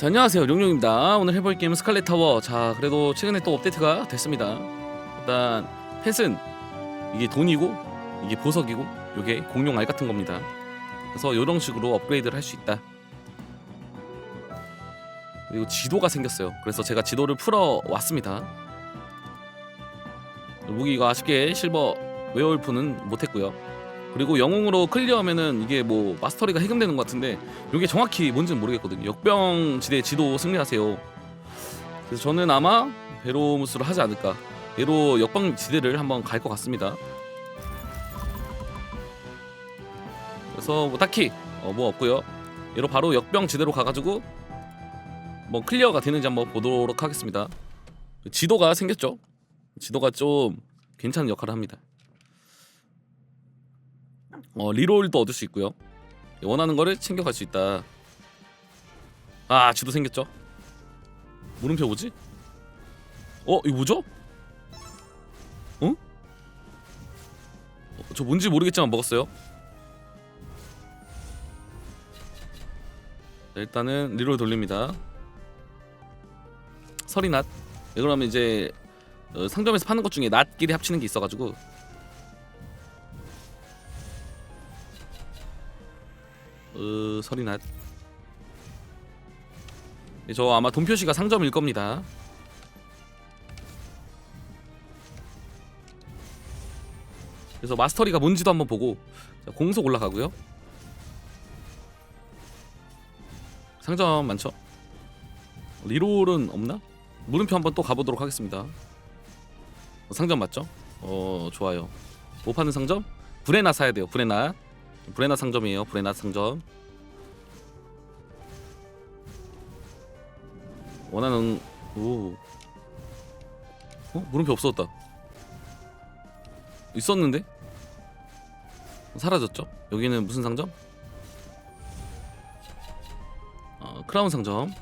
자, 안녕하세요. 용용입니다. 오늘 해볼 게임은 스칼렛 타워. 자 그래도 최근에 또 업데이트가 됐습니다. 일단 펫은 이게 돈이고 이게 보석이고 이게 공룡 알 같은 겁니다. 그래서 이런 식으로 업그레이드를 할 수 있다. 그리고 지도가 생겼어요. 그래서 제가 지도를 풀어 왔습니다. 무기가 아쉽게 실버 웨어울프는 못했고요 그리고 영웅으로 클리어하면은 이게 뭐 마스터리가 해금되는 것 같은데 이게 정확히 뭔지는 모르겠거든요. 역병 지대 지도 승리하세요. 그래서 저는 아마 베로무스로 하지 않을까. 베로 역병 지대를 한번 갈 것 같습니다. 그래서 뭐 딱히 어, 뭐 없고요. 얘로 바로 역병 지대로 가가지고 뭐 클리어가 되는지 한번 보도록 하겠습니다. 지도가 생겼죠. 지도가 좀 괜찮은 역할을 합니다. 어, 리롤도 얻을 수 있고요. 원하는 거를 챙겨갈 수 있다. 아, 지도 생겼죠? 물음표 뭐지? 어, 이거 뭐죠? 어? 어, 저 뭔지 모르겠지만 먹었어요. 자, 일단은 리롤 돌립니다. 서리낫. 네, 그러면 이제 어, 상점에서 파는 것 중에 낫끼리 합치는 게 있어가지고 으 서리낫. 네, 저 아마 돈 표시가 상점일 겁니다. 그래서 마스터리가 뭔지도 한번 보고 자, 공속 올라가고요. 상점 많죠? 리롤은 없나? 물음표 한번 또 가보도록 하겠습니다. 어, 상점 맞죠? 어 좋아요. 뭐 파는 상점? 브레나 사야 돼요 브레나 브레나 상점이에요. 브레나 상점. 원하는 오. 어? 물음표 없어졌다. 있었는데? 사라졌죠? 여기는 무슨 상점? 어, 크라운 상점.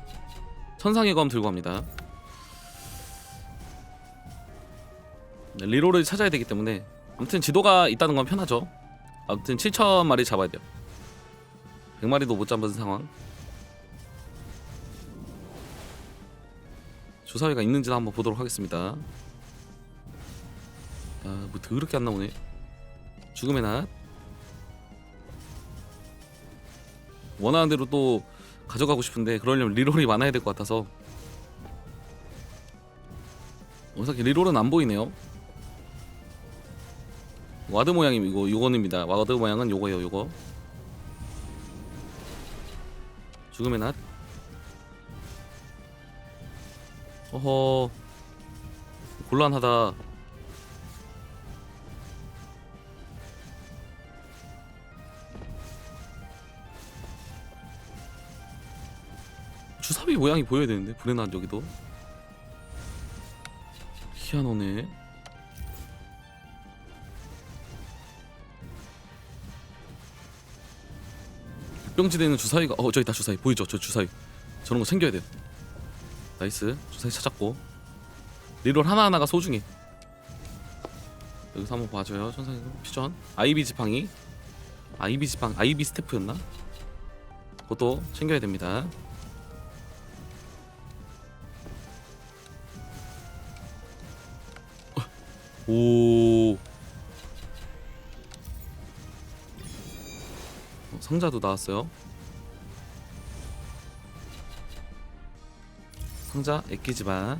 천상의 검 들고 갑니다. 네, 리로를 찾아야 되기 때문에 아무튼 지도가 있다는 건 편하죠. 아무튼 7천 마리 잡아야 돼요. 100마리도 못 잡은 상황. 주사위가 있는지 한번 보도록 하겠습니다. 아, 뭐 더럽게 안 나오네. 죽음의 낫. 원하는 대로 또 가져가고 싶은데 그러려면 리롤이 많아야 될 것 같아서 어떻게 리롤은 안 보이네요. 와드 모양이 이거 요거입니다. 와드 모양은 요거예요. 요거. 죽음의 낫. 어허. 곤란하다. 주사위 모양이 보여야 되는데 브레난 여기도 희한하네. 병지대는 주사위가 어 저기 다 주사위 보이죠? 저 주사위. 저런 거 챙겨야 돼요. 나이스. 주사위 찾았고. 리롤 하나하나가 소중해. 여기서 한번 봐줘요 천상의 피전. 아이비 지팡이. 아이비 지팡 아이비 스태프였나? 그것도 챙겨야 됩니다. 오 상자도 나왔어요. 상자 애끼지마.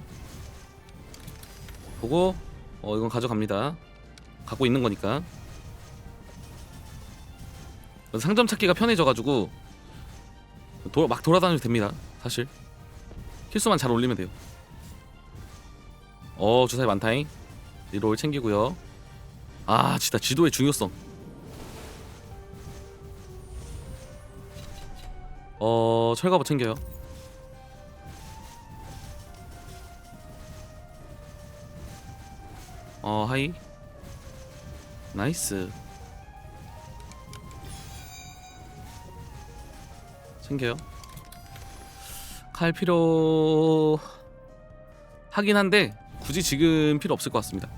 보고 어 이건 가져갑니다. 갖고 있는 거니까. 상점 찾기가 편해져가지고 도, 막 돌아다녀도 됩니다. 사실 킬수만 잘 올리면 돼요. 어 주사위 많다잉. 리롤 챙기고요. 아 진짜 지도의 중요성. 어 철갑을 챙겨요. 어 하이. 나이스. 챙겨요. 칼 필요 하긴 한데 굳이 지금 필요 없을 것 같습니다.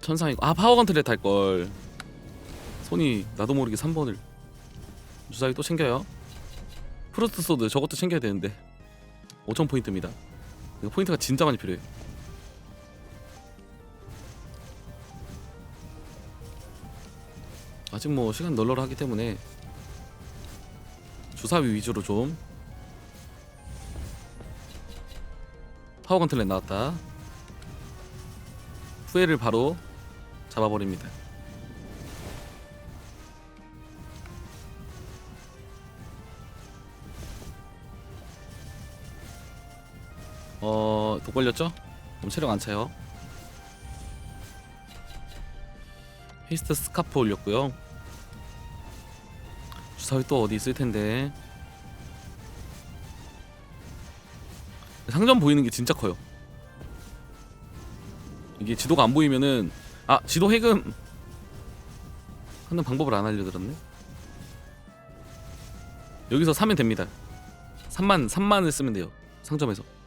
천상이고 아 파워 건트렛 할 걸. 손이 나도 모르게 3번을 주사위 또 챙겨요. 프로스트 소드 저것도 챙겨야 되는데 5천 포인트입니다. 이거 포인트가 진짜 많이 필요해. 아직 뭐 시간 널널하기 때문에 주사위 위주로 좀 파워 컨트롤 나왔다. 후회를 바로 잡아버립니다 걸렸죠? 그럼 체력 안 차요. 히스트 스카프 올렸고요. 주사위 또 어디 있을 텐데. 상점 보이는 게 진짜 커요. 이게 지도가 안 보이면은 아 지도 해금 하는 방법을 안 알려드렸네. 여기서 사면 됩니다. 3만 3만을 쓰면 돼요. 상점에서.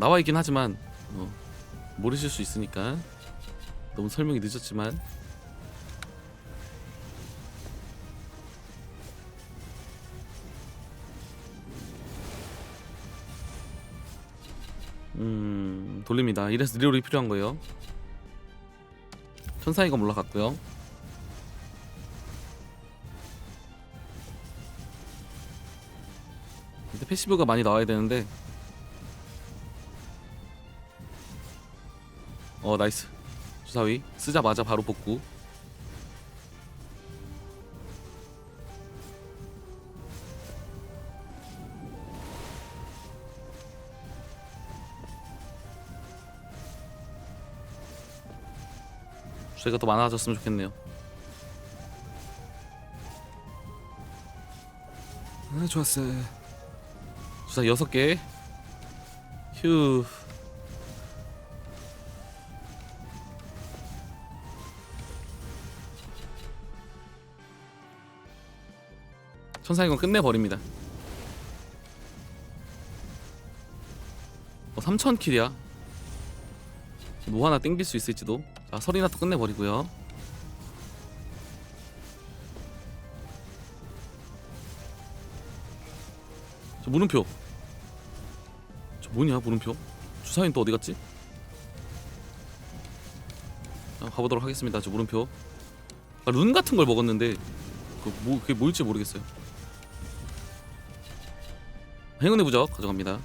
나와 있긴 하지만 어, 모르실 수 있으니까 너무 설명이 늦었지만 음 돌립니다. 이래서 리롤이 필요한 거예요. 천사이가 올라갔고요. 패시브가 많이 나와야 되는데 어 나이스. 주사위 쓰자마자 바로 복구. 주사위가 더 많아졌으면 좋겠네요. 아 좋았어. 주사 여섯 개. 휴 천사이건 끝내버립니다. 어, 3000킬이야? 뭐 하나 땡길 수 있을지도. 자 서리나도 끝내버리고요. 저 물음표. 저 뭐냐 물음표? 주사위는 또 어디 갔지? 자, 가보도록 하겠습니다 저 물음표. 아, 룬 같은 걸 먹었는데 그 뭐, 그게 뭘지 모르겠어요 행운의 부적 가져갑니다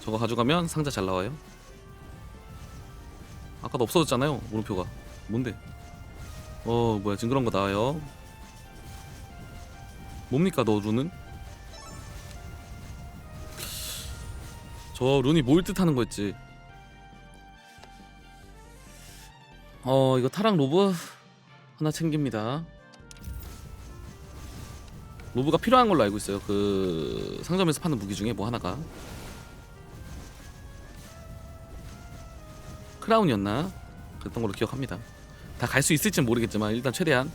저거 가져가면 상자 잘 나와요 아까도 없어졌잖아요 물음표가 뭔데 어 뭐야 징그러운 거 나와요 뭡니까 너 룬은? 저 룬이 뭘 뜻하는 거였지? 어 이거 타락 로브 하나 챙깁니다. 로브가 필요한 걸로 알고 있어요. 그 상점에서 파는 무기 중에 뭐 하나가 크라운이었나 그랬던 걸로 기억합니다. 다 갈 수 있을지는 모르겠지만 일단 최대한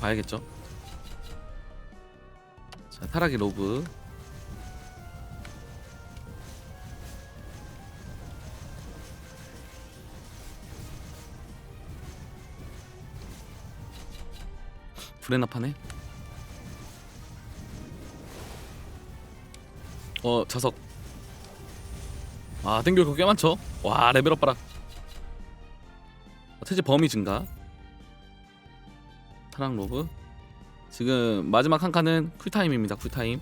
봐야겠죠. 자 타락의 로브 브레나파네. 어 자석. 아 땡겨 그거 꽤 많죠. 와 레벨업 봐라. 태지 범위 증가. 타락 로브. 지금 마지막 한 칸은 쿨타임입니다. 쿨타임.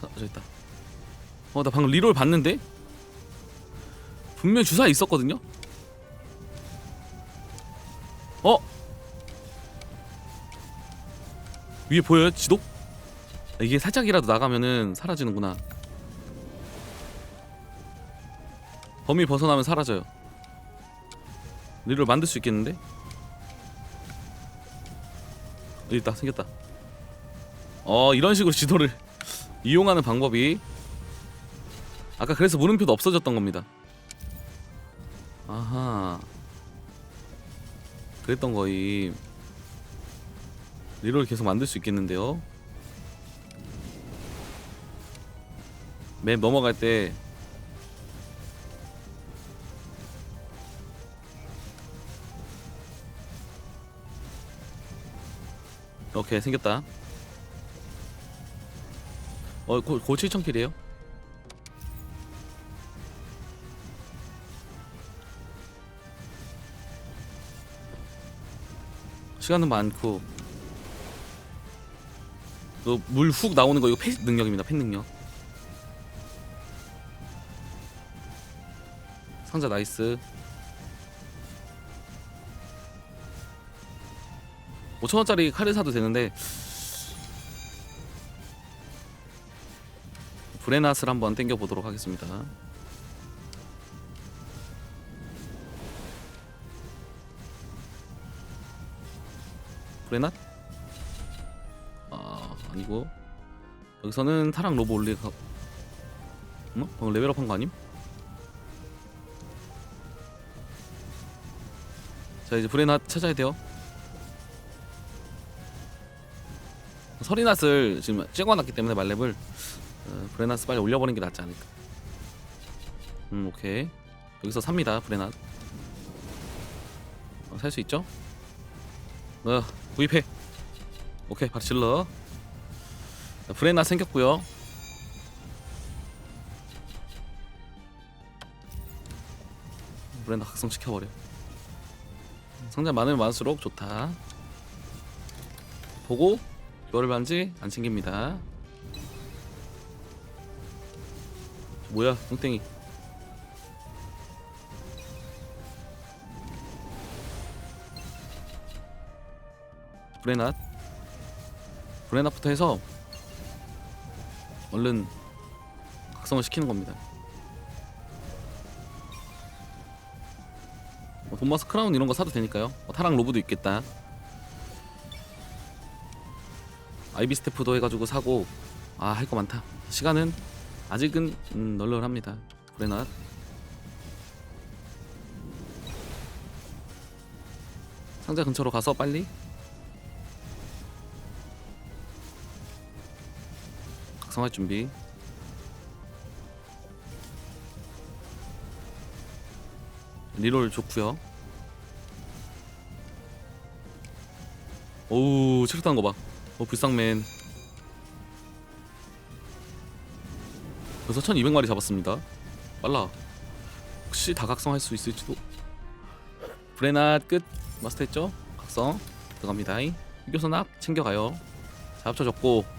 자, 저 있다. 어, 나 방금 리롤 봤는데? 분명 주사 있었거든요? 어? 위에 보여요? 지도? 이게 살짝이라도 나가면은 사라지는구나. 범위 벗어나면 사라져요. 리롤 만들 수 있겠는데? 여기 있다 생겼다. 어 이런 식으로 지도를 이용하는 방법이 아까 그래서 물음표도 없어졌던 겁니다. 아하. 그랬던 거임. 리롤 계속 만들 수 있겠는데요. 맵 넘어갈 때 오케이 생겼다 어, 고, 고 7,000킬이에요? 시간은 많고. 물훅 나오는 거 이거 펫 능력입니다 펫 능력. 상자 나이스. 5천원짜리 칼을 사도 되는데. 브레낫을 한번 땡겨 보도록 하겠습니다 브레낫? 아 아니고 여기서는 타락 로브 올리가 어? 방금 레벨업 한 거 아님? 자 이제 브레낫 찾아야 돼요 서리낫을 지금 찍어놨기 때문에 말렙을 어, 브레낫 빨리 올려버리는 게 낫지 않을까 음 오케이 여기서 삽니다 브레낫 어, 살수 있죠? 어 구입해. 오케이 바로 질러. 자, 브레낫 생겼고요. 브레낫 각성시켜버려. 상자 많으면 많을수록 좋다. 보고 이거를 반지 안 챙깁니다. 뭐야 뚱땡이 브레낫. 브레낫부터 해서 얼른 각성을 시키는 겁니다. 뭐 돈마스 크라운 이런 거 사도 되니까요. 뭐 타랑 로브도 있겠다. 아이비 스태프도 해가지고 사고 아 할 거 많다. 시간은 아직은 음, 널널합니다. 브레낫. 상자 근처로 가서 빨리 각성할 준비. 리롤 좋구요. 오우 체력 타는 거봐. 어 불쌍맨. 벌써 1200마리 잡았습니다. 빨라. 혹시 다 각성할 수 있을지도. 브레낫 끝. 마스터했죠? 각성. 들어갑니다. 휴교선 앞 챙겨가요. 자 합쳐졌고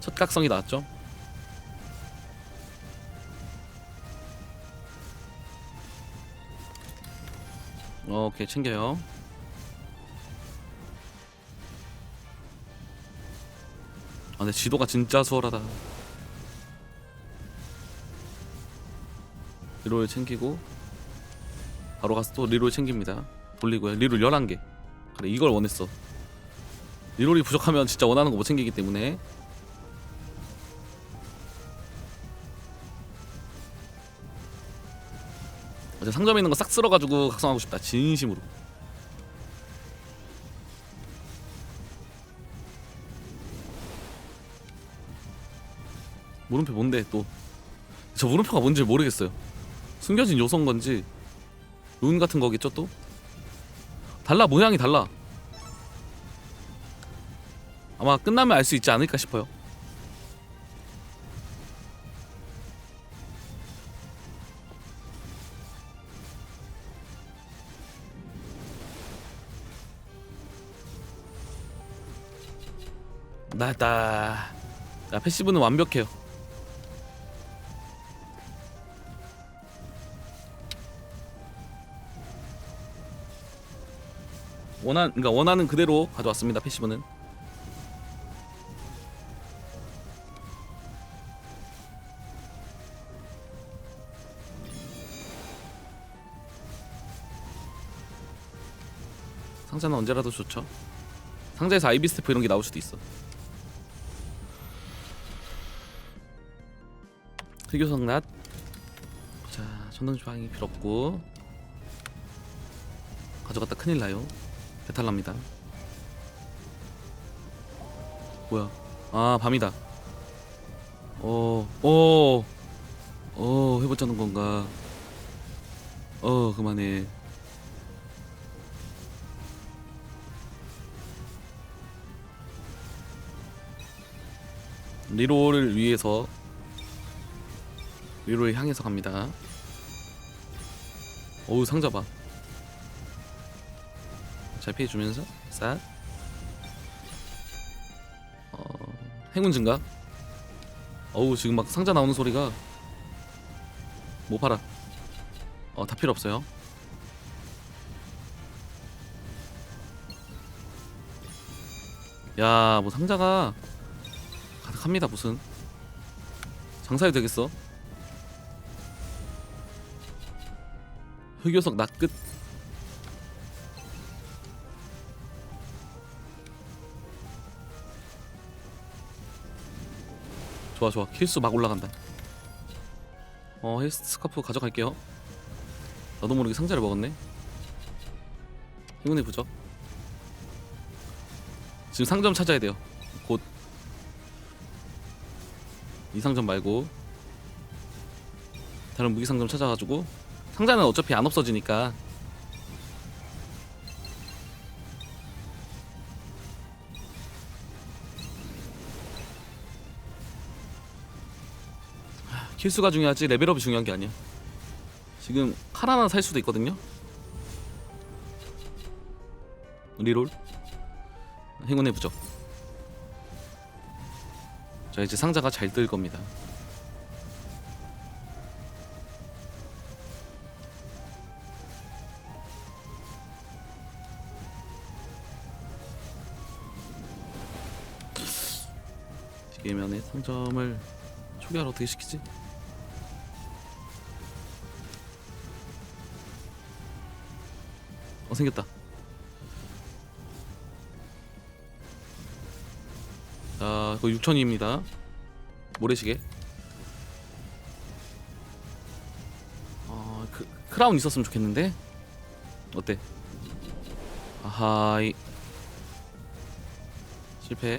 첫 각성이 나왔죠. 오케이 챙겨요. 아 근데 지도가 진짜 수월하다. 리롤 챙기고 바로 가서 또 리롤 챙깁니다. 돌리고요. 리롤 11개. 그래 이걸 원했어. 리롤이 부족하면 진짜 원하는 거 못 챙기기 때문에 어제 상점에 있는 거 싹 쓸어가지고 각성하고 싶다. 진심으로. 물음표 뭔데 또? 저 물음표가 뭔지 모르겠어요. 숨겨진 요소인 건지 룬 같은 거겠죠 또? 달라 모양이 달라. 아마 끝나면 알 수 있지 않을까 싶어요 나다 야 패시브는 완벽해요. 원한 그러니까 원하는 그대로 가져왔습니다 패시브는. 상자는 언제라도 좋죠. 상자에서 아이비 스태프 이런 게 나올 수도 있어 흑요석 낫. 자, 전동 주방이 필요 없고 가져갔다 큰일 나요. 배탈 납니다. 뭐야? 아, 밤이다. 어, 어, 어, 해보자는 건가? 어, 그만해. 리로를 위해서 리로를 향해서 갑니다. 어우 상자 봐. 잘 피해주면서 싹. 어, 행운 증가. 어우 지금 막 상자 나오는 소리가 못 팔아. 어 다 필요 없어요. 야 뭐 상자가 가득합니다 무슨 장사해도 되겠어? 흑요석 낚끝. 좋아 좋아. 킬수 막 올라간다. 어 헬스 스카프 가져갈게요. 나도 모르게 상자를 먹었네. 행운의 부적. 지금 상점 찾아야 돼요. 곧. 이 상점 말고. 다른 무기 상점 찾아가지고 상자는 어차피 안 없어지니까. 하, 킬수가 중요하지. 레벨업이 중요한 게 아니야. 지금 칼 하나 살 수도 있거든요. 리롤. 행운의 부적. 자 이제 상자가 잘 뜰 겁니다 디게면의 상점을 초기화를 어떻게 시키지? 어 생겼다. 자 그거 6천입니다. 모래시계. 어, 그, 크라운 있었으면 좋겠는데? 어때? 아하이. 실패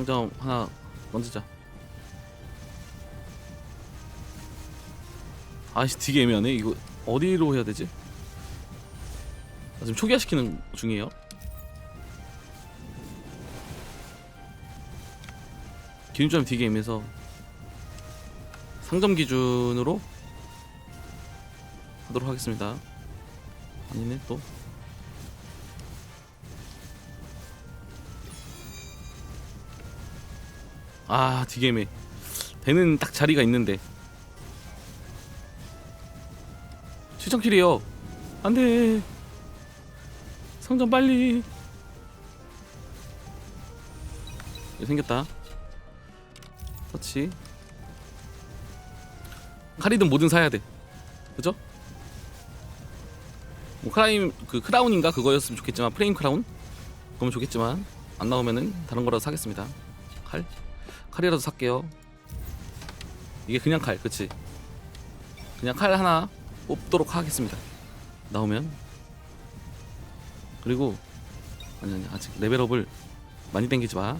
상점 하나 만들자. 아씨 되게 애매하네. 이거 어디로 해야 되지? 나 지금 초기화 시키는 중이에요. 기준점이 되게 애매해서 상점 기준으로 하도록 하겠습니다. 아니네 또 아, 되게 애매. 되는 딱 자리가 있는데. 7,000킬이에요. 안 돼. 상점 빨리. 생겼다. 터치. 칼이든 뭐든 사야 돼. 그죠? 뭐 크라임 그 크라운인가 그거였으면 좋겠지만 프레임 크라운 그러면 좋겠지만 안 나오면은 다른 거라도 사겠습니다. 칼. 칼이라도 살게요. 이게 그냥 칼, 그치? 그냥 칼 하나 뽑도록 하겠습니다. 나오면 그리고 아니 아니 아직 레벨업을 많이 땡기지 마.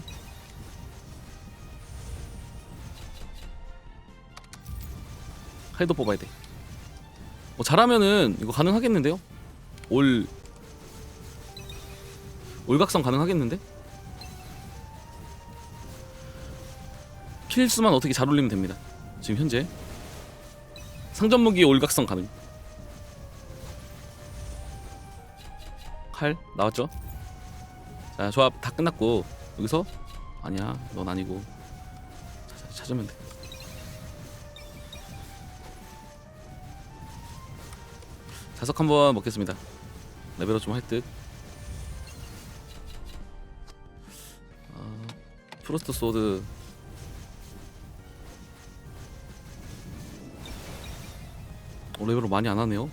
칼도 뽑아야 돼. 뭐 잘하면은 이거 가능하겠는데요? 올 올각성 가능하겠는데? 킬수만 어떻게 잘 올리면 됩니다. 지금 현재 상점 무기 올각성 가능. 칼 나왔죠? 자 조합 다 끝났고 여기서 아니야 넌 아니고 찾, 찾으면 돼. 자석 한번 먹겠습니다. 레벨업 좀 할 듯. 아, 프로스트 소드 어, 레벨업 많이 안 하네요.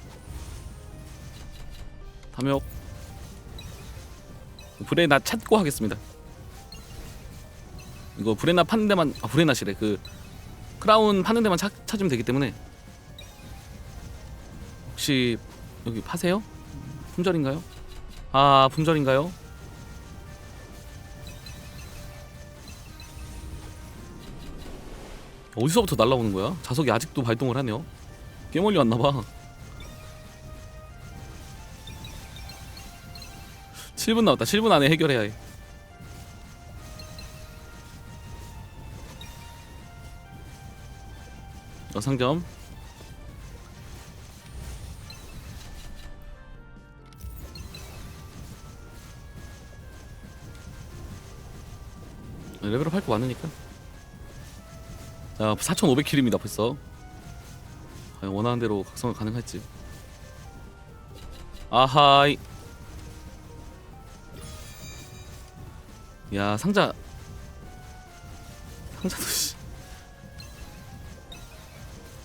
탐욕 브레나 찾고 하겠습니다. 이거 브레나 파는 데만 아 브레나시래 그 크라운 파는 데만 찾, 찾으면 되기 때문에 혹시 여기 파세요? 품절인가요? 아 품절인가요? 어디서부터 날라오는 거야? 자석이 아직도 발동을 하네요. 꽤 멀리 왔나봐. 7분 남았다. 7분 안에 해결해야 해. 어, 상점. 레벨업 할 거 많으니까. 자, 4,500킬입니다 벌써. 과연 원하는 대로 각성을 가능할지. 아하이. 야 상자. 상자도 씨.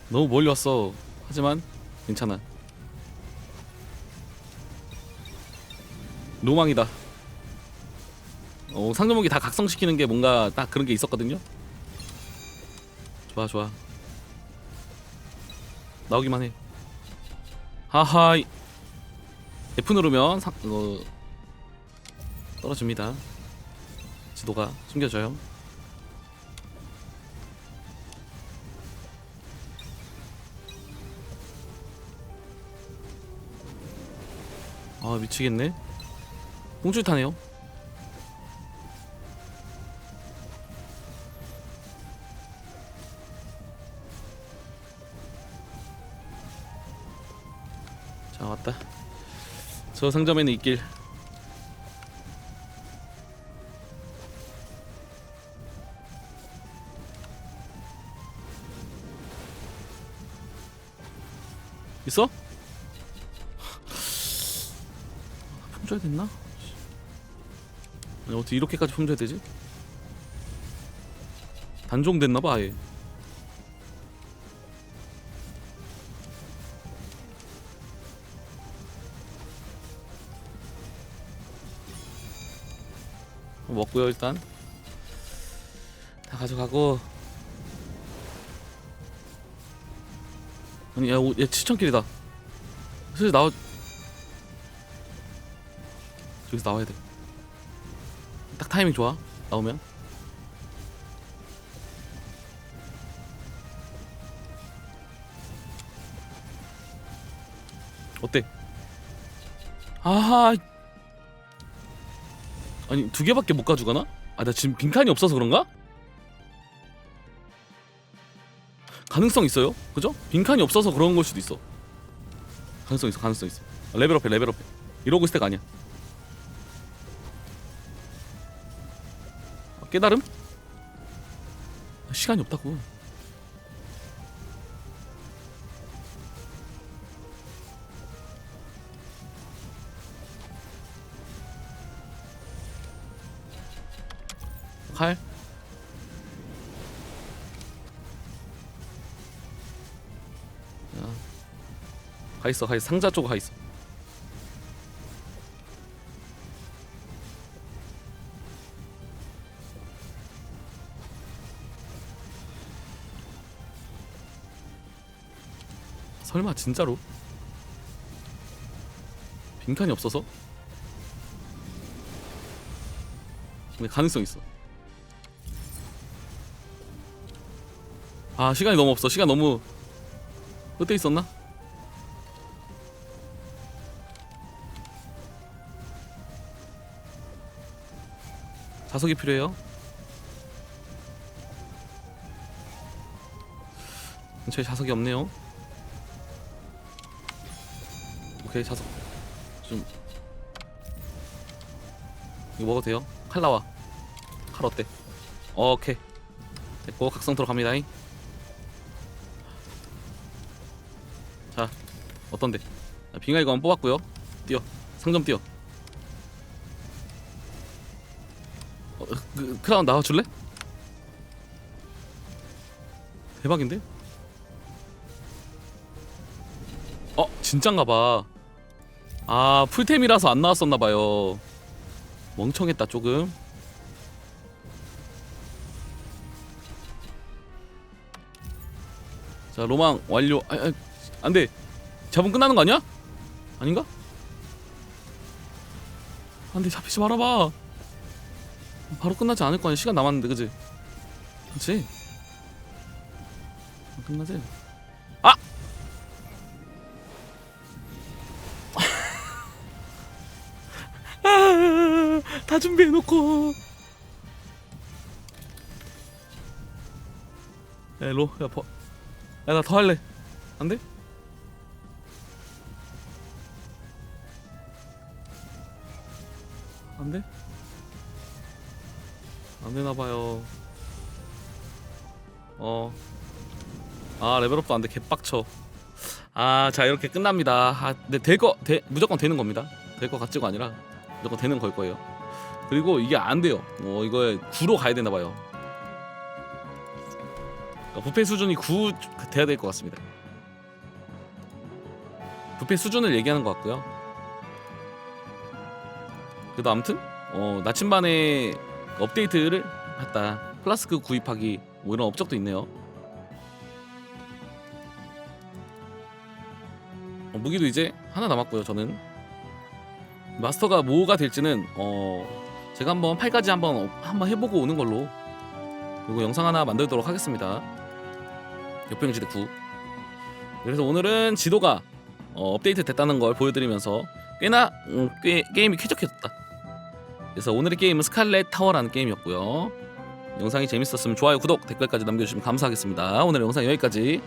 너무 멀리 왔어. 하지만 괜찮아. 로망이다. 어, 상점무기 다 각성시키는 게 뭔가 딱 그런 게 있었거든요. 좋아 좋아. 나오기만 해. 하하이. F 누르면 상, 어, 떨어집니다. 지도가 숨겨져요. 아 미치겠네. 꽁줄 타네요. 저 상점에는 있길. 있어? 품줘야 됐나? 아니, 어떻게 이렇게까지 품줘야 되지? 단종 됐나봐 아예 먹고요 일단. 다 가져가고. 아니 야, 오- 얘 7천킬이다. 슬슬 나와. 저기서 나와야 돼딱 타이밍 좋아 나오면? 어때? 아하 아니 두 개밖에 못 가져가나? 아 나 지금 빈칸이 없어서 그런가? 가능성 있어요 그죠? 빈칸이 없어서 그런 걸 수도 있어 가능성 있어 가능성 있어 아, 레벨업해 레벨업해 이러고 있을 때가 아니야 아, 깨달음? 아, 시간이 없다고 가 있어 가 있어. 상자 쪽가 있어. 설마 진짜로? 빈칸이 없어서? 근데 가능성 있어. 아 시간이 너무 없어. 시간 너무 끝에 있었나? 자석이 필요해요? 근처에 자석이 없네요. 오케이 자석. 좀. 이거 먹어도 돼요? 칼 나와. 칼 어때? 오케이. 됐고 각성 들어갑니다. 자 어떤데? 자, 빙하 이거 한번 뽑았고요. 뛰어. 상점 뛰어 어, 그, 크라운 나와줄래? 대박인데? 어 진짠가봐 아 풀템이라서 안 나왔었나봐요 멍청했다 조금 자 로망 완료 아, 아, 안돼 잡으면 끝나는 거 아니야? 아닌가? 안돼 잡히지 말아봐 바로 끝나지 않을 거 아니야 시간 남았는데 그지? 그치? 끝나지? 아! 아, 다 준비해놓고 야 일로 야 버... 야나 더 할래 안 돼? 안 돼? 안 되나 봐요. 어. 아, 레벨업도 안 돼. 개빡쳐. 아, 자, 이렇게 끝납니다. 아, 근데 될 거, 돼, 무조건 되는 겁니다. 될 거 같지가 아니라 무조건 되는 걸 거예요. 그리고 이게 안 돼요. 어, 이거 9로 가야 되나 봐요. 그러니까 부패 수준이 9 돼야 될 것 같습니다. 부패 수준을 얘기하는 것 같고요. 그래도 아무튼 어, 나침반에 업데이트를 했다. 플라스크 구입하기 뭐 이런 업적도 있네요. 어, 무기도 이제 하나 남았고요. 저는 마스터가 뭐가 될지는 어 제가 한번 8까지 한번 어- 한번 해보고 오는 걸로 그리고 영상 하나 만들도록 하겠습니다. 역병지대 9. 그래서 오늘은 지도가 어, 업데이트 됐다는 걸 보여드리면서 꽤나 음, 꽤 게임이 쾌적해졌다. 그래서 오늘의 게임은 스칼렛 타워라는 게임이었고요. 영상이 재밌었으면 좋아요, 구독, 댓글까지 남겨주시면 감사하겠습니다. 오늘 영상 여기까지.